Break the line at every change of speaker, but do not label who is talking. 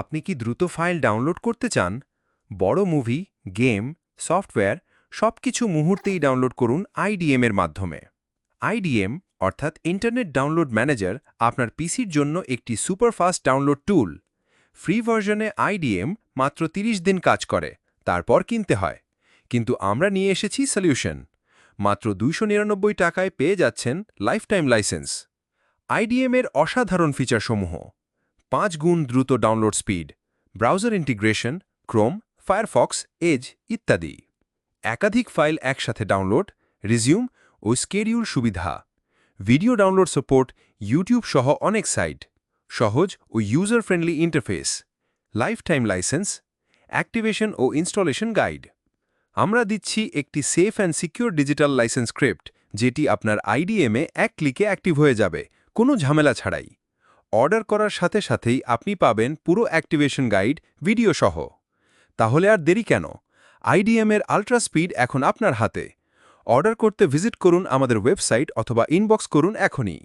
আপনি কি দ্রুত ফাইল ডাউনলোড করতে চান? বড় মুভি, গেম, সফটওয়্যার, সবকিছু মুহূর্তেই ডাউনলোড করুন আইডিএম এর মাধ্যমে। আইডিএম অর্থাৎ ইন্টারনেট ডাউনলোড ম্যানেজার, আপনার পিসির জন্য একটি সুপারফাস্ট ডাউনলোড টুল। ফ্রি ভার্জনে আইডিএম মাত্র 30 দিন কাজ করে, তারপর কিনতে হয়। কিন্তু আমরা নিয়ে এসেছি সলিউশন। মাত্র দুইশো নিরানব্বই টাকায় পেয়ে যাচ্ছেন লাইফটাইম লাইসেন্স। আইডিএম এর অসাধারণ ফিচারসমূহ। পাঁচ গুণ দ্রুত download speed browser integration Chrome Firefox Edge ইত্যাদি। একাধিক ফাইল একসাথে ডাউনলোড রিজিউম ও স্কেডিউল সুবিধা। ভিডিও ডাউনলোড সাপোর্ট ইউটিউব সহ অনেক সাইট সহজ ও user friendly interface life time license activation ও ইনস্টলেশন গাইড আমরা দিচ্ছি একটি safe and secure digital license script যেটি আপনার আইডিএমে এক ক্লিকে অ্যাক্টিভ হয়ে যাবে, কোনো ঝামেলা ছাড়াই। অর্ডার করার সাথে সাথেই আপনি পাবেন পুরো অ্যাক্টিভেশন গাইড, ভিডিও সহ। তাহলে আর দেরি কেন? আইডিএমের আল্ট্রা স্পিড এখন আপনার হাতে। অর্ডার করতে ভিজিট করুন আমাদের ওয়েবসাইট অথবা ইনবক্স করুন এখনই।